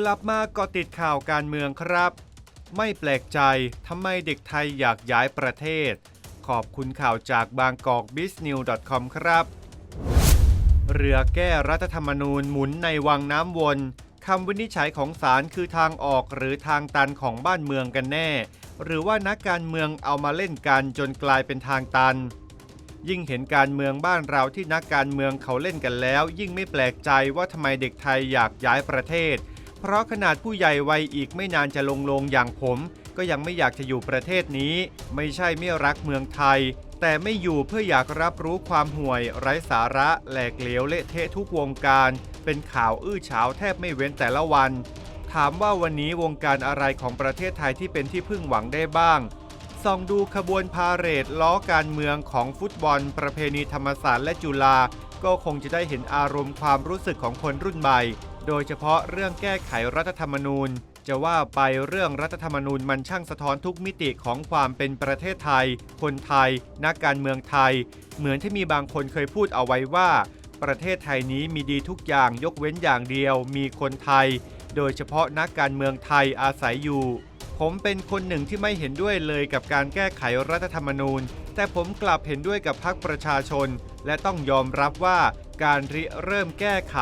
กลับมากาะติดข่าวการเมืองครับ ไม่แปลกใจทำไมเด็กไทยอยากย้ายประเทศ ขอบคุณข่าวจากบางกอก b i z n e w c o m ครับ เรือแก้รัฐธรรมนูญหมุนในวังน้ำวนคำวินิจฉัยของศาลคือทางออกหรือทางตันของบ้านเมืองกันแน่ หรือว่านักการเมืองเอามาเล่นกันจนกลายเป็นทางตัน ยิ่งเห็นการเมืองบ้านเราที่นักการเมืองเขาเล่นกันแล้ว ยิ่งไม่แปลกใจว่าทำไมเด็กไทยอยากย้ายประเทศ เพราะขนาดผู้ใหญ่วัยอีกไม่นานจะลงลงอย่างผม ก็ยังไม่อยากจะอยู่ประเทศนี้ ไม่ใช่ไม่รักเมืองไทย แต่ไม่อยู่เพื่ออยากรับรู้ความห่วย ไร้สาระ แหลกเหลวเละเทะทุกวงการ เป็นข่าวอื้อฉาวแทบไม่เว้นแต่ละวัน ถามว่าวันนี้วงการอะไรของประเทศไทยที่เป็นที่พึ่งหวังได้บ้างส่องดูขบวนพาเหรดล้อการเมืองของฟุตบอล ประเพณีธรรมศาสตร์และจุฬาก็คงจะได้เห็นอารมณ์ความรู้สึกของคนรุ่นใหม่ โดยเฉพาะเรื่องแก้ไขรัฐธรรมนูญ จะว่าไปเรื่องรัฐธรรมนูญมันช่างสะท้อนทุกมิติของความเป็นประเทศไทย คนไทย นักการเมืองไทย เหมือนที่มีบางคนเคยพูดเอาไว้ว่า ประเทศไทยนี้มีดีทุกอย่างยกเว้นอย่างเดียว มีคนไทย โดยเฉพาะนักการเมืองไทยอาศัยอยู่ ผมเป็นคนหนึ่งที่ไม่เห็นด้วยเลยกับการแก้ไขรัฐธรรมนูญ แต่ผมกลับเห็นด้วยกับพรรคประชาชน และต้องยอมรับว่า การริเริ่มแก้ไข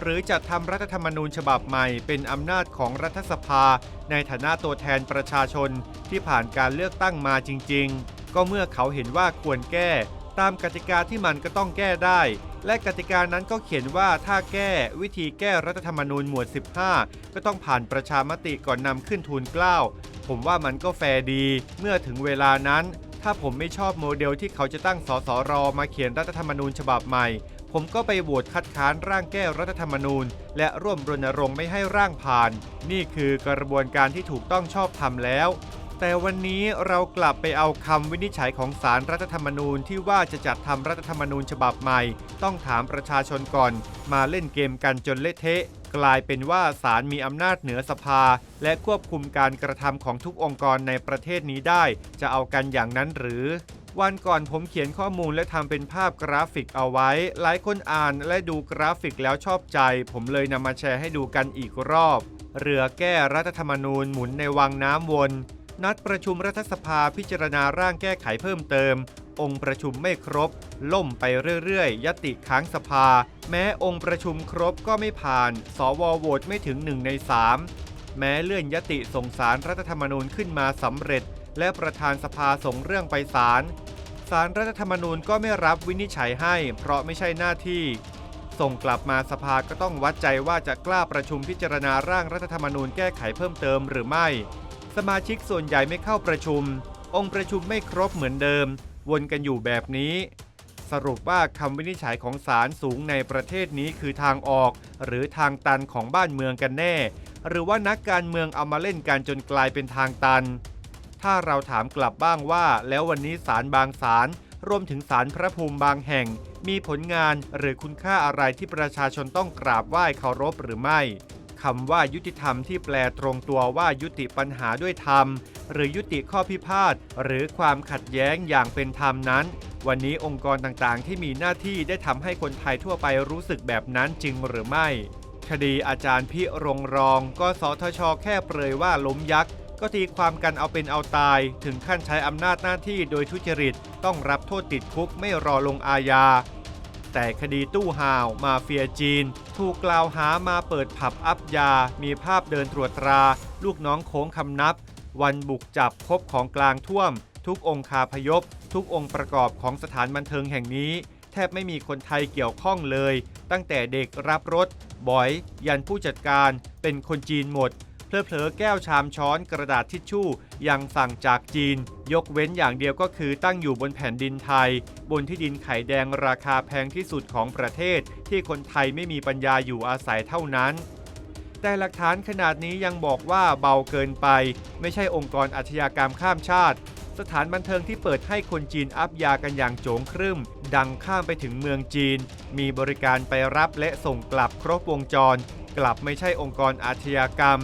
หรือจัดทำรัฐธรรมนูญฉบับใหม่ เป็นอำนาจของรัฐสภา ในฐานะตัวแทนประชาชนที่ผ่านการเลือกตั้งมาจริง ๆ ก็เมื่อเขาเห็นว่าควรแก้ ตามกติกาที่มันก็ต้องแก้ได้ และกติกานั้นก็เขียนว่าถ้าแก้วิธีแก้รัฐธรรมนูญหมวด 15 ก็ต้องผ่านประชามติก่อนนำขึ้นทูลเกล้าผมว่ามันก็แฟร์ดี เมื่อถึงเวลานั้น ถ้าผมไม่ชอบโมเดลที่เขาจะตั้งสสรมาเขียนรัฐธรรมนูญฉบับใหม่ ผมก็ไปโหวตคัดค้านร่างแก้รัฐธรรมนูญ และร่วมรณรงค์ไม่ให้ร่างผ่าน นี่คือกระบวนการที่ถูกต้องชอบธรรมแล้ว แต่วันนี้เรากลับไปเอาคำวินิจฉัยของสารรัฐธรรมนูญที่ว่าจะจัดทำรัฐธรรมนูญฉบับใหม่ ต้องถามประชาชนก่อน มาเล่นเกมกันจนเละเทะ กลายเป็นว่าศาลมีอำนาจเหนือสภา และควบคุมการกระทำของทุกองค์กรในประเทศนี้ได้ จะเอากันอย่างนั้นหรือ วันก่อนผมเขียนข้อมูลและทำเป็นภาพกราฟิกเอาไว้ หลายคนอ่านและดูกราฟิกแล้วชอบใจ ผมเลยนำมาแชร์ให้ดูกันอีกรอบ เรือแก้รัฐธรรมนูญหมุนในวังน้ำวน นัดประชุมรัฐสภาพิจารณาร่างแก้ไขเพิ่มเติม องค์ประชุมไม่ครบ ล่มไปเรื่อยๆ ยติค้างสภา แม้องค์ประชุมครบก็ไม่ผ่าน สวโหวตไม่ถึง1ใน3แม้เลื่อนยติส่งสารรัฐธรรมนูญขึ้นมาสำเร็จ และประธานสภาส่งเรื่องไปศาลศาลรัฐธรรมนูญก็ไม่รับวินิจฉัยให้ เพราะไม่ใช่หน้าที่ ส่งกลับมาสภาก็ต้องวัดใจว่าจะกล้าประชุมพิจารณาร่างรัฐธรรมนูญแก้ไขเพิ่มเติมหรือไม่ สมาชิกส่วนใหญ่ไม่เข้าประชุม องค์ประชุมไม่ครบเหมือนเดิม วนกันอยู่แบบนี้ สรุปว่าคำวินิจฉัยของศาลสูงในประเทศนี้คือทางออก หรือทางตันของบ้านเมืองกันแน่ หรือว่านักการเมืองเอามาเล่นกันจนกลายเป็นทางตัน ถ้าเราถามกลับบ้างว่า แล้ววันนี้ศาลบางศาลรวมถึงศาลพระภูมิบางแห่ง มีผลงานหรือคุณค่าอะไรที่ประชาชนต้องกราบไหว้เคารพหรือไม่คำว่ายุติธรรมที่แปลตรงตัวว่ายุติปัญหาด้วยธรรม หรือยุติข้อพิพาทหรือความขัดแย้งอย่างเป็นธรรมนั้น วันนี้องค์กรต่างๆ ที่มีหน้าที่ได้ทำให้คนไทยทั่วไปรู้สึกแบบนั้นจริงหรือไม่ คดีอาจารย์พิรงรอง ก็สทช แค่เปรยว่าล้มยักษ์ ก็ตีความกันเอาเป็นเอาตาย ถึงขั้นใช้อำนาจหน้าที่โดยทุจริต ต้องรับโทษติดคุกไม่รอลงอาญา แต่คดีตู้ห่าว มาเฟียจีน ถูกกล่าวหามาเปิดผับอัพยา มีภาพเดินตรวจตรา ลูกน้องโค้งคำนับ วันบุกจับพบของกลางท่วม ทุกองคาพยพ ทุกองค์ประกอบของสถานบันเทิงแห่งนี้ แทบไม่มีคนไทยเกี่ยวข้องเลย ตั้งแต่เด็กรับรถบอย ยันผู้จัดการเป็นคนจีนหมด เผลอๆแก้วชามช้อนกระดาษทิชชู่ยังสั่งจากจีน ยกเว้นอย่างเดียวก็คือตั้งอยู่บนแผ่นดินไทย บนที่ดินไข่แดงราคาแพงที่สุดของประเทศ ที่คนไทยไม่มีปัญญาอยู่อาศัยเท่านั้น แต่หลักฐานขนาดนี้ยังบอกว่าเบาเกินไป ไม่ใช่องค์กรอาชญากรรมข้ามชาติ สถานบันเทิงที่เปิดให้คนจีนอัพยากันอย่างโจงครึ่ม ดังข้ามไปถึงเมืองจีน มีบริการไปรับและส่งกลับครบวงจร กลับไม่ใช่องค์กรอาชญากรรม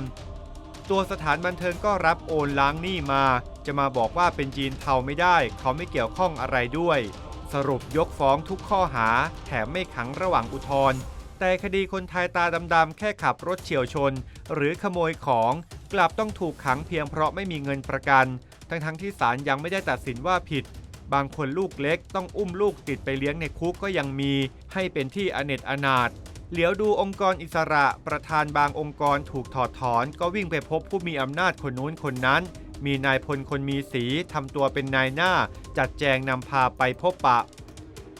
ตัวสถานบันเทิงก็รับโอนล้างหนี้มา จะมาบอกว่าเป็นจีนเทาไม่ได้ เขาไม่เกี่ยวข้องอะไรด้วย สรุปยกฟ้องทุกข้อหา แถมไม่ขังระหว่างอุทธรณ์แต่คดีคนไทยตาดำๆแค่ขับรถเฉียวชน หรือขโมยของกลับต้องถูกขังเพียงเพราะไม่มีเงินประกัน ทั้งๆที่ศาลยังไม่ได้ตัดสินว่าผิด บางคนลูกเล็กต้องอุ้มลูกติดไปเลี้ยงในคุกก็ยังมี ให้เป็นที่อเนจอนาถ เหลียวดูองค์กรอิสระประธานบางองค์กรถูกถอดถอน ก็วิ่งไปพบผู้มีอำนาจคนนู้นคนนั้น มีนายพลคนมีสีทำตัวเป็นนายหน้า จัดแจงนำพาไปพบปะ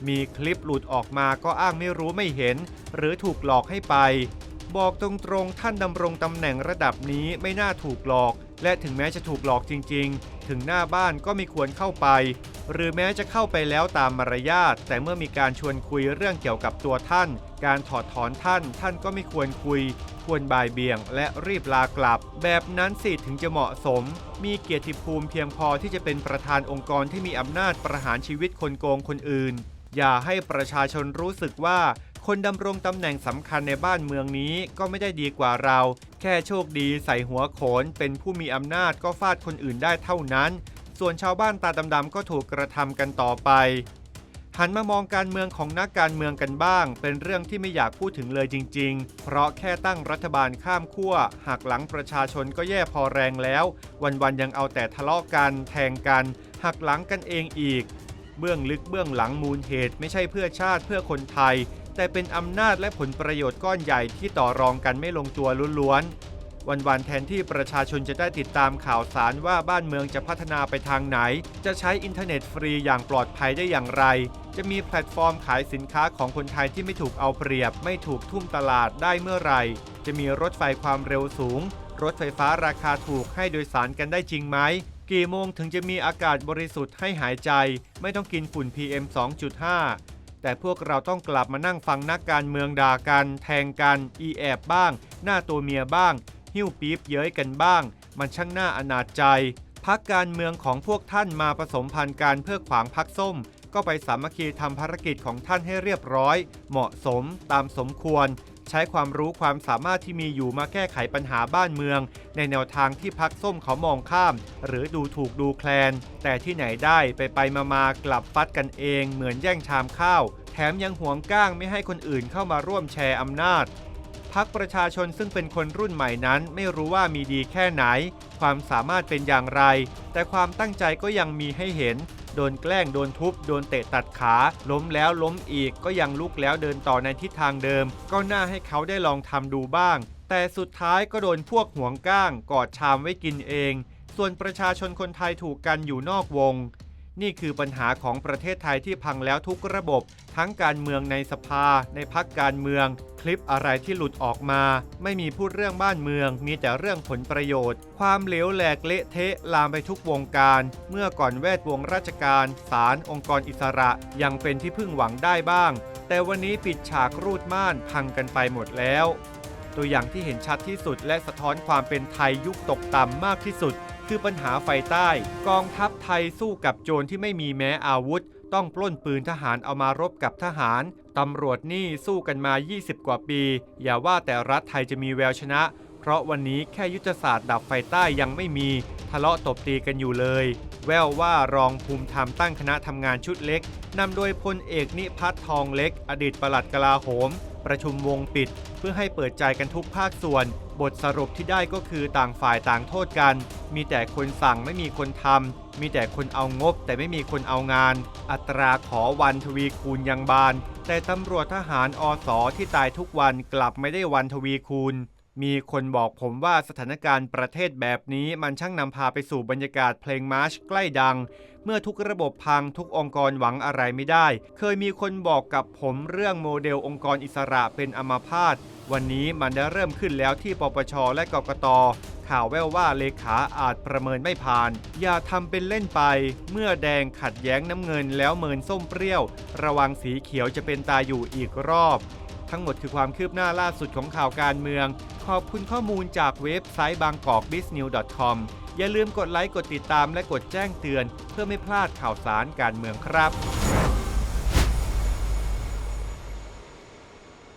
มีคลิปหลุดออกมาก็อ้างไม่รู้ไม่เห็น หรือถูกหลอกให้ไป บอกตรงๆท่านดำรงตำแหน่งระดับนี้ไม่น่าถูกหลอก และถึงแม้จะถูกหลอกจริง ๆ ถึงหน้าบ้านก็ไม่ควรเข้าไป หรือแม้จะเข้าไปแล้วตามมารยาทแต่เมื่อมีการชวนคุยเรื่องเกี่ยวกับตัวท่าน การถอดถอนท่าน ท่านก็ไม่ควรคุย ควรบ่ายเบี่ยง และรีบลากลับ แบบนั้นสิถึงจะเหมาะสม มีเกียรติภูมิเพียงพอที่จะเป็นประธานองค์กรที่มีอำนาจประหารชีวิตคนโกงคนอื่น อย่าให้ประชาชนรู้สึกว่า คนดำรงตำแหน่งสำคัญในบ้านเมืองนี้ก็ไม่ได้ดีกว่าเรา แค่โชคดีใส่หัวโขน เป็นผู้มีอำนาจก็ฟาดคนอื่นได้เท่านั้น ส่วนชาวบ้านตาดำๆก็ถูกกระทำกันต่อไป หันมามองการเมืองของนักการเมืองกันบ้าง เป็นเรื่องที่ไม่อยากพูดถึงเลยจริง ๆ เพราะแค่ตั้งรัฐบาลข้ามขั้วหักหลังประชาชนก็แย่พอแรงแล้ว วันๆยังเอาแต่ทะเลาะกัน แทงกันหักหลังกันเองอีกเบื้องลึกเบื้องหลังมูลเหตุไม่ใช่เพื่อชาติเพื่อคนไทยแต่เป็นอำนาจและผลประโยชน์ก้อนใหญ่ที่ต่อรองกันไม่ลงตัวล้วนๆ วันๆแทนที่ประชาชนจะได้ติดตามข่าวสารว่าบ้านเมืองจะพัฒนาไปทางไหน จะใช้อินเทอร์เน็ตฟรีอย่างปลอดภัยได้อย่างไร จะมีแพลตฟอร์มขายสินค้าของคนไทยที่ไม่ถูกเอาเปรียบ ไม่ถูกทุ่มตลาดได้เมื่อไหร่ จะมีรถไฟความเร็วสูง รถไฟฟ้าราคาถูกให้โดยสารกันได้จริงไหมกี่โมงถึงจะมีอากาศบริสุทธิ์ให้หายใจ ไม่ต้องกินฝุ่น PM 2.5 แต่พวกเราต้องกลับมานั่งฟังนักการเมืองด่ากัน แทงกัน อีแอบบ้าง หน้าตัวเมียบ้าง หิ้วปี๊บเย้ยกันบ้าง มันช่างน่าอนาจใจ พักการเมืองของพวกท่านมาผสมพันธ์การเพื่อขวางพักส้ม ก็ไปสามัคคีทำภารกิจของท่านให้เรียบร้อย เหมาะสมตามสมควร ใช้ความรู้ความสามารถที่มีอยู่มาแก้ไขปัญหาบ้านเมือง ในแนวทางที่พักส้มเขามองข้าม หรือดูถูกดูแคลน แต่ที่ไหนได้ไปไปมามากลับฟัดกันเองเหมือนแย่งชามข้าว แถมยังหวงก้างไม่ให้คนอื่นเข้ามาร่วมแชร์อำนาจพักประชาชนซึ่งเป็นคนรุ่นใหม่นั้นไม่รู้ว่ามีดีแค่ไหน ความสามารถเป็นอย่างไร แต่ความตั้งใจก็ยังมีให้เห็น ดนแกล้งโดนทุบโดนเตะตัดขา ล้มแล้วล้มอีกก็ยังลุกแล้วเดินต่อในทิศทางเดิม ก็น่าให้เขาได้ลองทำดูบ้าง แต่สุดท้ายก็โดนพวกห่วงก้าง กอดชามไว้กินเอง ส่วนประชาชนคนไทยถูกกันอยู่นอกวง นี่คือปัญหาของประเทศไทยที่พังแล้วทุกระบบ ทั้งการเมืองในสภา ในพักการเมือง คลิปอะไรที่หลุดออกมา ไม่มีพูดเรื่องบ้านเมือง มีแต่เรื่องผลประโยชน์ ความเหลวแหลกเละเทะลามไปทุกวงการ เมื่อก่อนแวดวงราชการศาลองค์กรอิสระ ยังเป็นที่พึ่งหวังได้บ้าง แต่วันนี้ปิดฉากรูดม่านพังกันไปหมดแล้ว ตัวอย่างที่เห็นชัดที่สุดและสะท้อนความเป็นไทยยุคตกต่ำมากที่สุด คือปัญหาไฟใต้ กองทัพไทยสู้กับโจรที่ไม่มีแม้อาวุธ ต้องปล้นปืนทหารเอามารบกับทหาร ตำรวจนี่สู้กันมา 20 กว่าปี อย่าว่าแต่รัฐไทยจะมีแววชนะ เพราะวันนี้แค่ยุทธศาสตร์ดับไฟใต้ยังไม่มี ทะเลาะตบตีกันอยู่เลย แววว่ารองภูมิธรรมตั้งคณะทำงานชุดเล็กนำโดยพลเอกนิพัฒน์ทองเล็ก อดีตปลัดกลาโหม ประชุมวงปิด เพื่อให้เปิดใจกันทุกภาคส่วน บทสรุปที่ได้ก็คือต่างฝ่ายต่างโทษกัน มีแต่คนสั่งไม่มีคนทำ มีแต่คนเอางบแต่ไม่มีคนเอางาน อัตราขอวันทวีคูณยังบาน แต่ตำรวจทหารอสอที่ตายทุกวันกลับไม่ได้วันทวีคูณ มีคนบอกผมว่าสถานการณ์ประเทศแบบนี้มันช่างนำพาไปสู่บรรยากาศเพลงมาร์ชใกล้ดัง เมื่อทุกระบบพังทุกองค์กรหวังอะไรไม่ได้ เคยมีคนบอกกับผมเรื่องโมเดลองค์กรอิสระเป็นอมาพาต วันนี้มันได้เริ่มขึ้นแล้วที่ปปชและกกตข่าวแว่วว่าเลขาอาจประเมินไม่ผ่าน อย่าทำเป็นเล่นไป เมื่อแดงขัดแย้งน้ำเงินแล้วเมินส้มเปรี้ยว ระวังสีเขียวจะเป็นตาอยู่อีกรอบ ทั้งหมดคือความคืบหน้าล่าสุดของข่าวการเมือง ขอบคุณข้อมูลจากเว็บไซต์บางกอก b i z n e w c o m อย่าลืมกดไลค์กดติดตามและกดแจ้งเตือน เพื่อไม่พลาดข่าวสารการเมืองครับ